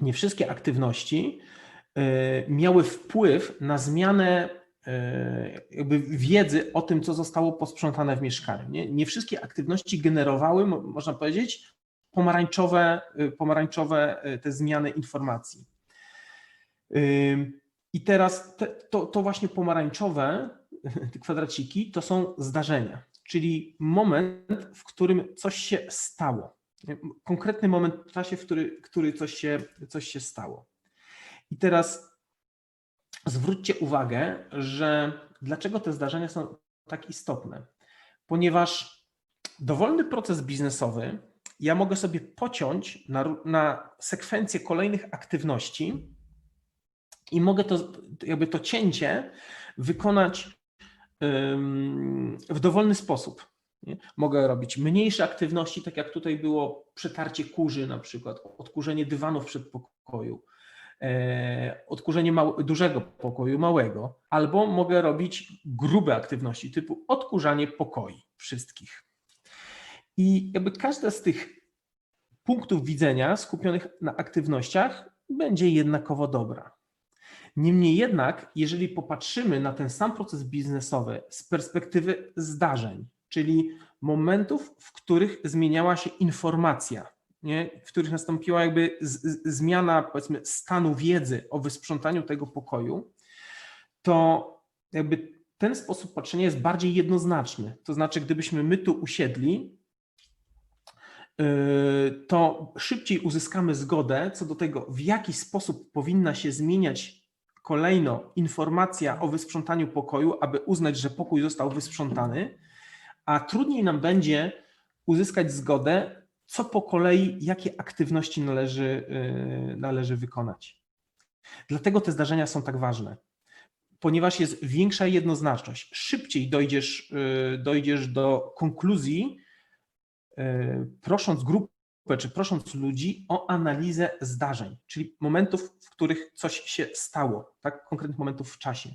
nie wszystkie aktywności y, miały wpływ na zmianę y, jakby wiedzy o tym, co zostało posprzątane w mieszkaniu. Nie, nie wszystkie aktywności generowały, mo- można powiedzieć, pomarańczowe, y, pomarańczowe te zmiany informacji. I teraz te, to, to właśnie pomarańczowe, te kwadraciki, to są zdarzenia, czyli moment, w którym coś się stało. Konkretny moment w czasie, w który, który coś, się, coś się stało. I teraz zwróćcie uwagę, że dlaczego te zdarzenia są tak istotne? Ponieważ dowolny proces biznesowy ja mogę sobie pociąć na, na sekwencję kolejnych aktywności i mogę to, jakby to cięcie wykonać w dowolny sposób. Nie? Mogę robić mniejsze aktywności, tak jak tutaj było przetarcie kurzy na przykład, odkurzenie dywanów przed pokoju, e, odkurzenie dużego pokoju, małego, albo mogę robić grube aktywności typu odkurzanie pokoi wszystkich. I jakby każda z tych punktów widzenia skupionych na aktywnościach będzie jednakowo dobra. Niemniej jednak, jeżeli popatrzymy na ten sam proces biznesowy z perspektywy zdarzeń, czyli momentów, w których zmieniała się informacja, nie? w których nastąpiła jakby zmiana powiedzmy stanu wiedzy o wysprzątaniu tego pokoju, to jakby ten sposób patrzenia jest bardziej jednoznaczny. To znaczy, gdybyśmy my tu usiedli, yy, to szybciej uzyskamy zgodę co do tego, w jaki sposób powinna się zmieniać kolejno informacja o wysprzątaniu pokoju, aby uznać, że pokój został wysprzątany, a trudniej nam będzie uzyskać zgodę, co po kolei, jakie aktywności należy, yy, należy wykonać. Dlatego te zdarzenia są tak ważne, ponieważ jest większa jednoznaczność. Szybciej dojdziesz, yy, dojdziesz do konkluzji, yy, prosząc grupę czy prosząc ludzi o analizę zdarzeń, czyli momentów, w których coś się stało, tak? konkretnych momentów w czasie.